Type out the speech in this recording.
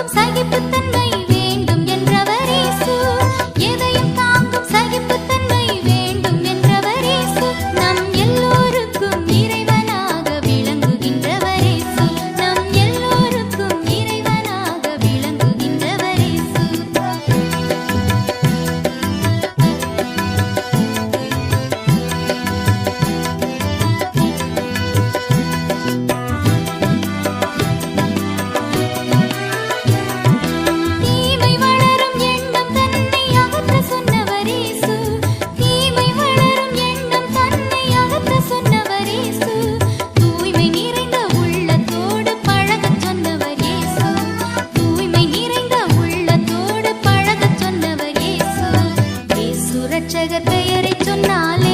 சகிப்புத்தன்மை உலக பெயரை சொன்னாலே